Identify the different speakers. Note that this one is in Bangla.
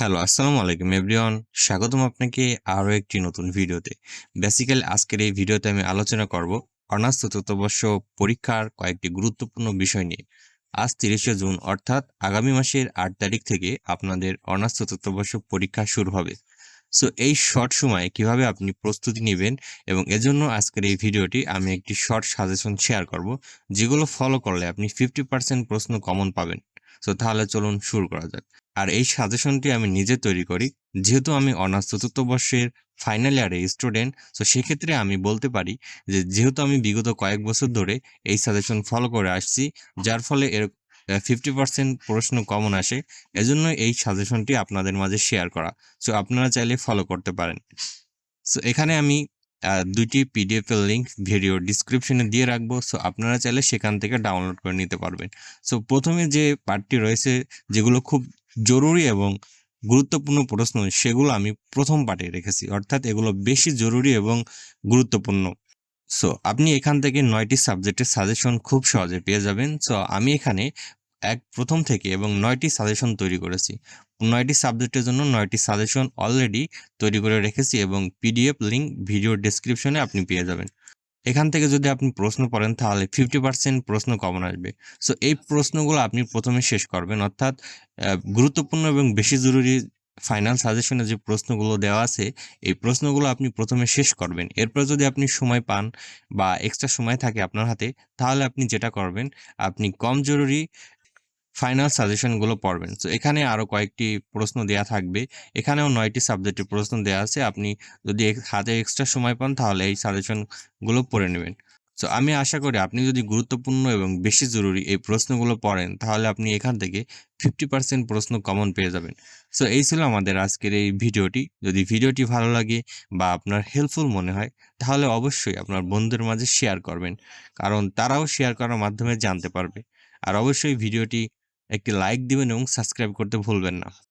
Speaker 1: হ্যালো, আসসালামু আলাইকুম এভরিওয়ান। স্বাগতম আপনাকে আরও একটি নতুন ভিডিওতে। বেসিক্যালি আজকের এই ভিডিওতে আমি আলোচনা করব অনার্স চতুর্থ বর্ষ পরীক্ষার কয়েকটি গুরুত্বপূর্ণ বিষয় নিয়ে। আজ তিরিশে জুন, অর্থাৎ আগামী মাসের আট তারিখ থেকে আপনাদের অনার্স চতুর্থ বর্ষ পরীক্ষা শুরু হবে। সো, এই শর্ট সময়ে কীভাবে আপনি প্রস্তুতি নেবেন এবং এজন্য আজকের এই ভিডিওটি আমি একটি শর্ট সাজেশন শেয়ার করব, যেগুলো ফলো করলে আপনি ফিফটি পার্সেন্ট প্রশ্ন কমন পাবেন। সো তাহলে চলুন শুরু করা যাক। আর এই সাজেশনটি আমি নিজে তৈরি করি। যেহেতু আমি অনার্স চতুর্থ বর্ষের ফাইনাল ইয়ারে স্টুডেন্ট সো সেক্ষেত্রে আমি বলতে পারি যে, যেহেতু আমি বিগত কয়েক বছর ধরে এই সাজেশন ফলো করে আসছি, যার ফলে এর ফিফটি পার্সেন্ট প্রশ্ন কমন আসে, এজন্য এই সাজেশনটি আপনাদের মাঝে শেয়ার করা। সো আপনারা চাইলে ফলো করতে পারেন। সো এখানে আমি দুইটি পিডিএফ এর লিঙ্ক ভিডিও ডিসক্রিপশনে দিয়ে রাখব। সো আপনারা চাইলে সেখান থেকে ডাউনলোড করে নিতে পারবেন। সো প্রথমে যে পার্টটি রয়েছে, যেগুলো খুব জরুরি এবং গুরুত্বপূর্ণ প্রশ্ন, সেগুলো আমি প্রথম পার্টে রেখেছি। অর্থাৎ এগুলো বেশি জরুরি এবং গুরুত্বপূর্ণ। সো আপনি এখান থেকে নয়টি সাবজেক্টের সাজেশন খুব সহজে পেয়ে যাবেন। সো আমি এখানে এক প্রথম থেকে এবং নয়টি সাজেশন তৈরি করেছি। নয়টি সাবজেক্টের জন্য নয়টি সাজেশন অলরেডি তৈরি করে রেখেছি এবং পিডিএফ লিঙ্ক ভিডিও ডেসক্রিপশনে আপনি পেয়ে যাবেন। এখান থেকে যদি আপনি প্রশ্ন পড়েন তাহলে ফিফটি পার্সেন্ট প্রশ্ন কমন আসবে। সো এই প্রশ্নগুলো আপনি প্রথমে শেষ করবেন। অর্থাৎ গুরুত্বপূর্ণ এবং বেশি জরুরি ফাইনাল সাজেশনে যে প্রশ্নগুলো দেওয়া আছে, এই প্রশ্নগুলো আপনি প্রথমে শেষ করবেন। এরপর যদি আপনি সময় পান বা এক্সট্রা সময় থাকে আপনার হাতে, তাহলে আপনি যেটা করবেন, আপনি কম জরুরি ফাইনাল সাজেশনগুলো পড়বেন। তো এখানে আরও কয়েকটি প্রশ্ন দেয়া থাকবে। এখানেও নয়টি সাবজেক্টের প্রশ্ন দেওয়া আছে। আপনি যদি হাতে এক্সট্রা সময় পান তাহলে এই সাজেশনগুলো পড়ে নেবেন। তো আমি আশা করি আপনি যদি গুরুত্বপূর্ণ এবং বেশি জরুরি এই প্রশ্নগুলো পড়েন, তাহলে আপনি এখান থেকে ফিফটি পার্সেন্ট প্রশ্ন কমন পেয়ে যাবেন। সো এই ছিল আমাদের আজকের এই ভিডিওটি। যদি ভিডিওটি ভালো লাগে বা আপনার হেল্পফুল মনে হয়, তাহলে অবশ্যই আপনার বন্ধুদের মাঝে শেয়ার করবেন। কারণ তারাও শেয়ার করার মাধ্যমে জানতে পারবে। আর অবশ্যই ভিডিওটি একটি লাইক দিবেন এবং সাবস্ক্রাইব করতে ভুলবেন না।